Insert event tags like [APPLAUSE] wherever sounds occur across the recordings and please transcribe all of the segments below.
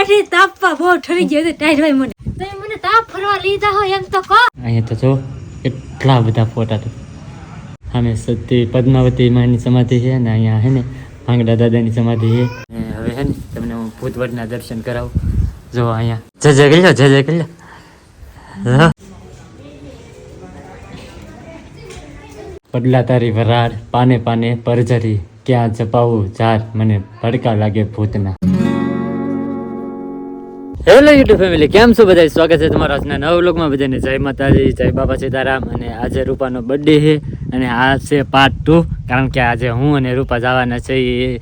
બેઠી તાપવા બહુ ઠરી ગયો છે ટાઈટ ભાઈ મને. તમે મને તાપ ફરવા લીધા હોય એમ તો કહો. અહીંયા તો જો, એટલા બધા ફોટા તો. અમે સતી પદ્માવતી માની સમાધિ છે ને અહીંયા હે ને ભાંગડા દાદાની સમાધિ છે. હવે હે ને, તમને હું ભૂતવટના દર્શન કરાવું. જો અહીંયા, જય જય કરી લો જય જય કરી લો પડલા તારી વરાળ, પાને પાને પરજરી, ક્યાં જપાવું ઝાર, મને ભડકા લાગે ભૂતના. હેલો યુટ્યુબ ફેમિલી કેમ છો બધા સ્વાગત છે તમારા આજના નવા વ્લોગમાં. બધાને જય માતાજી, જય બાબા સીતારામ અને આજે રૂપાનો બર્થડે છે અને આ છે પાર્ટ ટુ કારણ કે આજે હું અને રૂપા જવાના છે. એ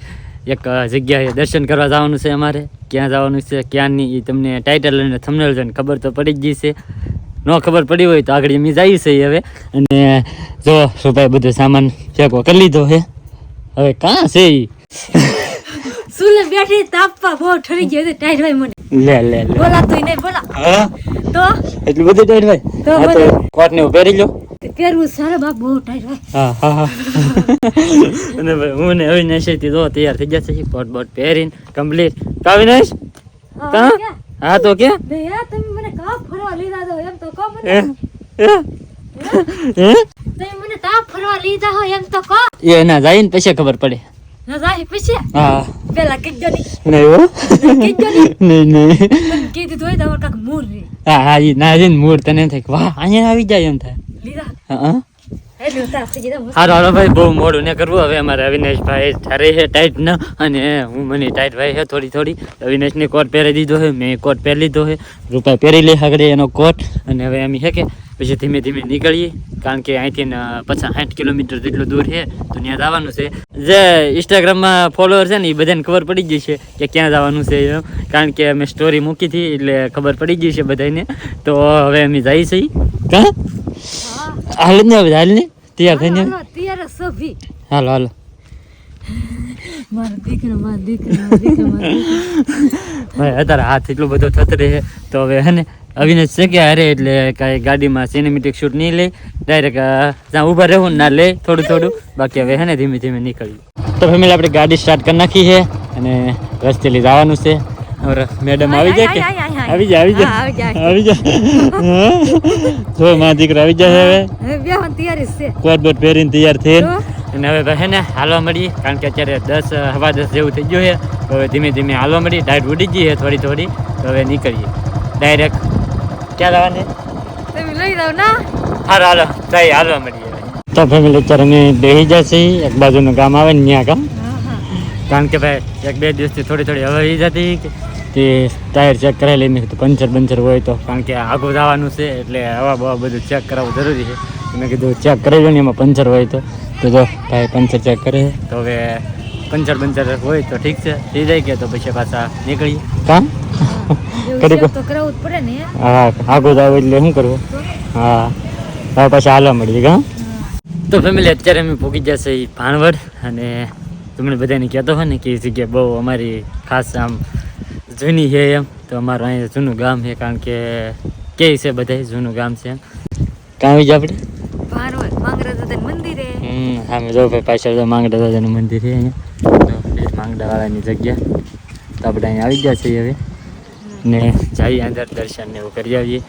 એક જગ્યાએ દર્શન કરવા જવાનું છે અમારે. ક્યાં જવાનું છે ક્યાં નહીં એ તમને ટાઇટલ અને થમનેલ જોઈને ખબર તો પડી જ ગઈ છે. ન ખબર પડી હોય તો આગળ અમે જઈએ છીએ હવે. અને જો, રૂપાએ બધો સામાન ફેંકો કરી લીધો છે. હવે કાં છે એ સુલે બેઠી? તાપવા બહુ ઠરી ગયો ટાઈટ ભાઈ મને. લે લે લે. બોલા તું નહીં બોલા હા? તો? એટલું બધું ટાઈટ ભાઈ તો હા તો કોટ ને પહેરી લો પહેરવું સારા બાપ બહુ ટાઈટ ભાઈ હા હા હા. [LAUGHS] અને હું ને અવિનાશથી તો તૈયાર થઈ જશે કોટ બોટ પહેરીને કમ્પ્લીટ તો અવિનાશ? હા, હા તો કે બે યાર તમે મને કા ફરવા લીધા તો એમ તો કહો મને. હે? હે? તમે મને તા ફરવા લીધા હોય એમ તો કહો. એ ના જાય ને પછી ખબર પડે. ના પછી હા પેલા કીધો નહીં નહીં હો કીધો નહીં નહીં નહીં તમે કીધું તો હોય તો અમારે રે હા હા ઈ ના જઈને મૂળ તને થાય વાહ અહીંયા આવી જાય એમ થાય લીધા હા હા એટલું તાપ થઈ ગયા હારો ભાઈ બહુ મોડું ને કરવું હવે અમારે અવિનાશભાઈ ઠરે છે ટાઈટ ન અને હું મને ટાઈટ ભાઈ છે થોડી થોડી અવિનાશને કોટ પહેરી દીધો છે મેં કોટ પહેરી લીધો છે રૂપિયા પહેરી લે આગળ એનો કોટ અને હવે એમ છે કે પછી ધીમે ધીમે નીકળીએ. કારણ કે અહીંથી પચાસ સાઠ કિલોમીટર જેટલું દૂર છે તો ત્યાં જવાનું છે. જે ઇન્સ્ટાગ્રામમાં ફોલોઅર છે ને એ બધાને ખબર પડી ગઈ છે કે ક્યાં જવાનું છે એમ. કારણ કે અમે સ્ટોરી મૂકી હતી એટલે ખબર પડી ગઈ છે બધાને તો હવે અમે જઈ છીએ. કાં? હાલ ને હવે હાલ ને? તૈયાર થઈને? હાલો હાલો. મારો દીકરો મારો દીકરો ભાઈ અત્યારે હાથ એટલો બધો થતો રહે તો હવે હે ને અવિનાશ છે કે અરે એટલે કાંઈ ગાડીમાં સિનેમેટિક શૂટ નહીં લે ડાયરેક્ટ જ્યાં ઊભા રહેવું ના લે થોડું થોડું બાકી હવે હે ને ધીમે ધીમે નીકળ્યું તો ફેમિલી આપણે ગાડી સ્ટાર્ટ કરી નાખી છે અને રસ્તેલી જવાનું છે મેડમ આવી જાય કે. આવી જાય આવી જાય આવી જાય. જો મારા દીકરા આવી જાય હવે તૈયારી છે કોટ બોટ પહેરીને તૈયાર થઈને? અને હવે હે ને હાલવા મળીએ કારણ કે અત્યારે દસ હવા દસ જેવું થઈ ગયું છે. હવે ધીમે ધીમે હાલવા મળીએ ડાયટ ઉડી ગઈ છે થોડી થોડી. તો હવે નીકળીએ. ડાયરેક્ટ ક્યાં લાવવાની તમે લઈ જાઓ ના. હાલો હાલો. જઈ હાલવા મળીએ તો ફેમિલી અત્યારે અમે બેસી જશે એક બાજુનું ગામ આવે ને ત્યાં હા કારણ કે ભાઈ એક બે દિવસથી થોડી થોડી હવાઈ જતી કે તે ટાયર ચેક કરાવી લઈને કીધું પંચર પંચર હોય તો. કારણ કે આગળ જવાનું છે એટલે હવા બવા બધું ચેક કરાવવું જરૂરી છે. મેં કીધું ચેક કરી લો ને એમાં પંચર હોય તો. તો જો ભાઈ પંચર ચેક કરે તો હવે પંચર પંચર હોય તો ઠીક છે. થઈ જાય કે તો પછી પાછા નીકળીએ. કામ? કરી છે તો કરાવવું જ પડે ને હા આગળ જાવ એટલે શું કરવું? હા. હવે પાછા હાલવા મળી કાં? તો ફેમિલી અત્યારે અમે પૂકી ગયા એ ભાણવડ અને તમને બધાને કહેતો હોય ને કે એ જગ્યા બહુ અમારી ખાસ આમ જૂની છે એમ. તો અમારું અહીંયા જૂનું ગામ છે કારણ કે કે છે બધા જૂનું ગામ છે એમ. કાં આવી જાય આપણે ભારવત સામે જો ભાઈ પાછળ તો માંગડા દાદાનું મંદિર છે અહીંયા. માંગડા એ જગ્યા. તો આપણે અહીંયા આવી ગયા છીએ હવે. ને જઈએ અંદર દર્શન ને એવું કરી આવીએ.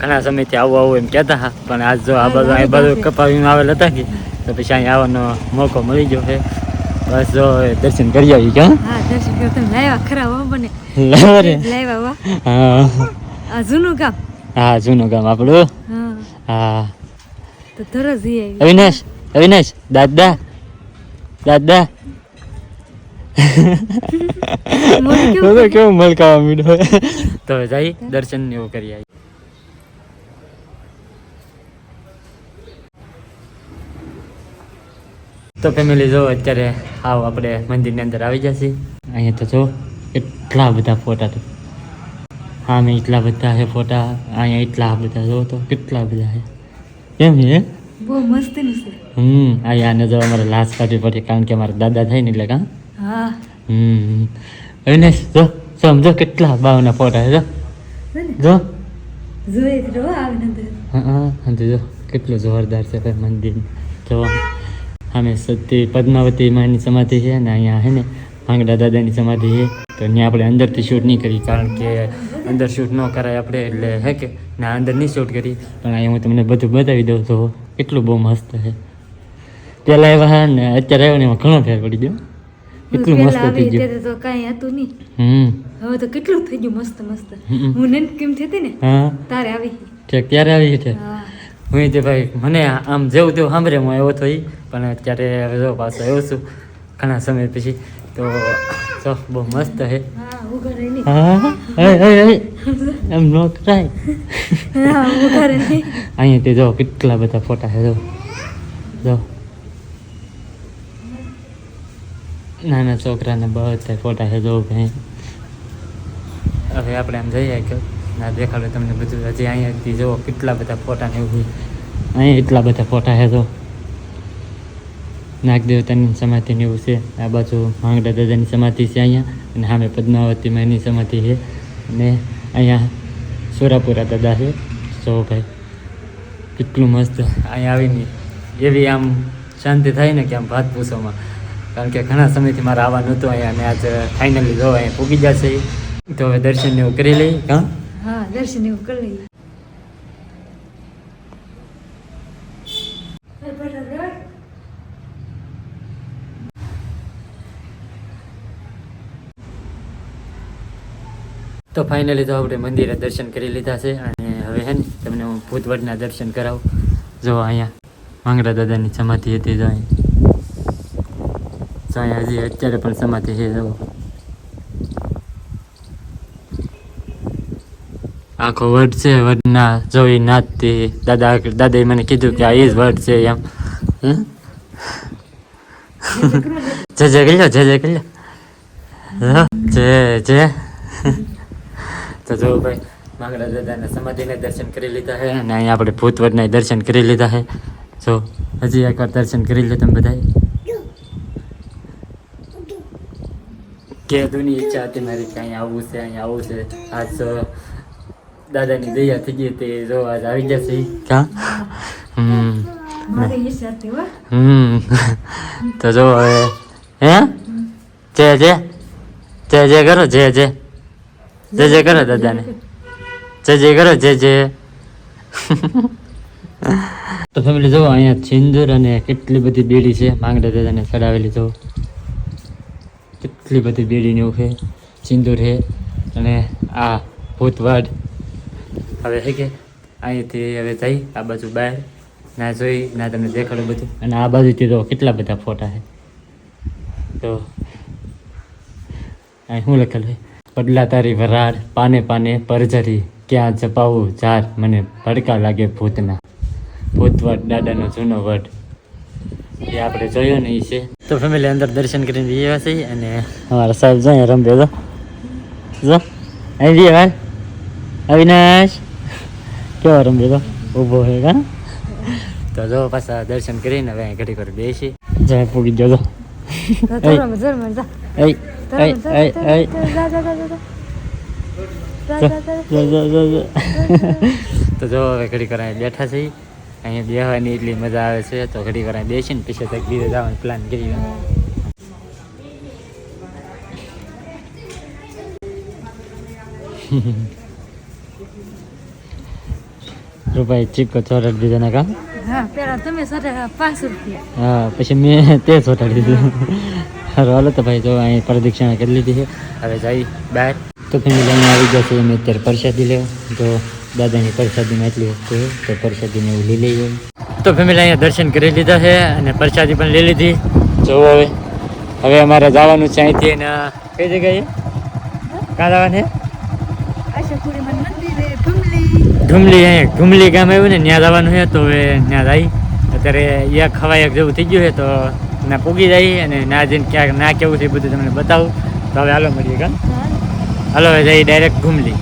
ઘણા સમયથી આવું આવું એમ કહેતા હા પણ આજ જો આ બાજુ આ બાજુ કપાવીને આવેલ હતા કે તો પછી અહીંયા આવવાનો મોકો મળી ગયો છે. બસ જો દર્શન કરી આવીએ ક્યાં હા દર્શન કરો લાવ્યા ખરા હો બને. લાવ્યા હા. આ જૂનું ગામ. હા જૂનું ગામ આપણું. હા. તો જઈ આવી અવિનાશ અવિનાશ દાદા દાદા. તો કેવું મલકાવા મીડો તો જઈ દર્શન એવું કરી આવી તો ફેમિલી જો અત્યારે આવ આપણે મંદિરની અંદર આવી જશે. અહીંયા તો જો એટલા બધા ફોટા તો. હા મેં એટલા બધા છે ફોટા. અહીંયા એટલા બધા જો તો કેટલા બધા છે. કેમ છે? બહુ મસ્તીનું છે. હમ અહીંયા આને જો અમારે લાશ કાઢવી પડે કારણ કે અમારા દાદા થાય ને એટલે કાં? હા. હમ અવિનાશ જો સમજો કેટલા બાવના ફોટા છે જો. જો. હા જો કેટલું જોરદાર છે ભાઈ મંદિર. જો સામે સતી પદ્માવતી માની સમાધિ છે ને અહીંયા છે ને? ભાંગડા દાદાની સમાધિ છે. તો ત્યાં આપણે અંદરથી શૂટ નહીં કરી કારણ કે અંદર શૂટ ન કરાય આપણે એટલે હે કે? ના અંદર નહીં શૂટ કરી. પણ અહીંયા હું તમને બધું બતાવી દઉં તો એટલું બહુ મસ્ત છે. પહેલાં આવ્યા ને અત્યારે આવ્યો ને એમાં ઘણો ફેર પડી ગયો. એટલું મસ્ત થઈ ગયું. ત્યારે તો કાંઈ હતું નહીં. હમ. હવે તો કેટલું થઈ ગયું મસ્ત મસ્ત. હું નેન કેમ થતી ને હા. તારે આવી છે ક્યારે આવી છે? હું. તે ભાઈ મને આમ જેવું તેવું સાંભળે હું આવ્યો તો પણ અત્યારે હવે જો પાછો આવ્યો છું ઘણા સમય પછી. તો બહુ મસ્ત છે. એમ નો કરાય અહીંયા તે જો કેટલા બધા ફોટા છે જો. જો. નાના છોકરાને બધા ફોટા છે જો ભાઈ. હવે આપણે આમ જઈએ કે ના દેખાડે તમને બધું. હજી અહીંયાથી જો કેટલા બધા ફોટા ને એવું અહીંયા એટલા બધા ફોટા છે જો. નાગદેવતાની સમાધિને એવું છે. આ બાજુ માંગડા દાદાની સમાધિ છે અહીંયા અને સામે પદ્માવતી માની સમાધિ છે. અને અહીંયા સોરાપુરા દાદા છે. સો ભાઈ, કેટલું મસ્ત અહીંયા આવીને એવી આમ શાંતિ થાય ને કે આમ ભાત પૂછોમાં. કારણ કે ઘણા સમયથી મારે આવવાનું હતું અહીંયા અને આજે ફાઇનલી જો અહીંયા પૂગી જશે. તો હવે દર્શન એવું કરી લઈ હા? દર્શન એવું કરી લઈએ. તો ફાઇનલી તો આપણે મંદિરે દર્શન કરી લીધા છે અને હવે હે ને તમને હું ભૂતવડના દર્શન કરાવું. જો અહીંયા માંગડા દાદાની સમાધિ હતી જો અહીંયા અહીંયા હજી અત્યારે પણ સમાધિ છે જો. આખો વડ છે વડના જોઈ નાચતી દાદા દાદાએ મને કીધું કે આ એ જ વડ છે એમ? જય જય કરી લો જય જય કરી લો જય જય. તો જો ભાઈ માંગડા દાદાના સમાધિને દર્શન કરી લીધા છે અને અહીંયા આપણે ભૂતવડના દર્શન કરી લીધા છે જો હજી એકવાર દર્શન કરી લો તમે બધાએ કે દુની ઈચ્છા હતી મારી કે અહીંયા આવવું છે અહીંયા આવવું છે. આજ તો દાદાની દયા થઈ ગઈ તે જો આજ આવી જશે કા? હમ. મારી ઈચ્છા હતી હો. હમ. તો જો હવે હે? જય જય. જય જય કરો જય જય. જય જય કરો દાદાને. જય જય કરો જય જય. તો ફેમિલી જુઓ અહીંયા સિંદૂર અને કેટલી બધી બેડી છે. માંગડા દાદાને ચડાવેલી જો કેટલી બધી બેડીને એવું છે. સિંદૂર છે અને આ ભૂતવાડ. હવે હે કે? અહીંથી હવે જઈ આ બાજુ બહાર. ના જોઈ ના તમને દેખાડું બધું. અને આ બાજુથી તો કેટલા બધા ફોટા છે. તો અહીં શું લખેલું છે? પડલા તારી વરાળ પાને પાને પરજરી ક્યાં જપાવું ઝાર મને ભડકા લાગે ભૂતના. ભૂતવટ દાદાનો જૂનો વટ. એ આપણે જોયો ને એ છે. તો ફેમિલી અંદર દર્શન કરીને જઈએ છીએ અને અમારા સાહેબ જોઈએ રમવે તો જો. આવી જઈએ ભાઈ અવિનાશ. કેવો રમવે તો ઊભો હે કા? તો જો પાછા દર્શન કરીને હવે અહીં ઘડી કરી બેસી જાય પૂગી ગયો તો જા હવે ઘડી કરાય બેઠા છીએ. અહીંયા બેહવાની એટલી મજા આવે છે તો ઘડી કરાય બેસીને પછી તક બીજે જવાનો પ્લાન કરીએ. રૂપાઈ ચીપકો ચોરટ દીધો ને કામ? હા પેલા તમે સાથે પાંચ રૂપિયા. હા પછી મેં તે ચોટાડી દીધું. સારું હાલો, તો ભાઈ જો અહીં પ્રદક્ષિણા કરી લીધી છે. હવે જઈ બહાર. તો ફેમિલી અહીં આવી જશે અમે અત્યારે પ્રસાદી લેવા. તો દાદાની પ્રસાદીમાં એટલી વસ્તુ તો પ્રસાદીને એવું લઈ લઈએ. તો ફેમિલી અહીંયા દર્શન કરી લીધા છે અને પ્રસાદી પણ લઈ લીધી. જોવો હવે હવે અમારે જવાનું છે અહીંથી અને કઈ જગ્યાએ? ક્યાં જવાનું છે? અહીંયા ધુમલી ગામ આવ્યું ને, ત્યાં જવાનું છે. તો હવે ત્યાં જઈ અત્યારે એક ખવાયક જેવું થઈ ગયું છે, તો ના પૂગી જાય અને ના જઈને ક્યાંક ના કેવું છે એ બધું તમને બતાવું. તો હવે હાલો મળીએ કાં? હાલો હવે જઈએ ડાયરેક્ટ ઘુમલી.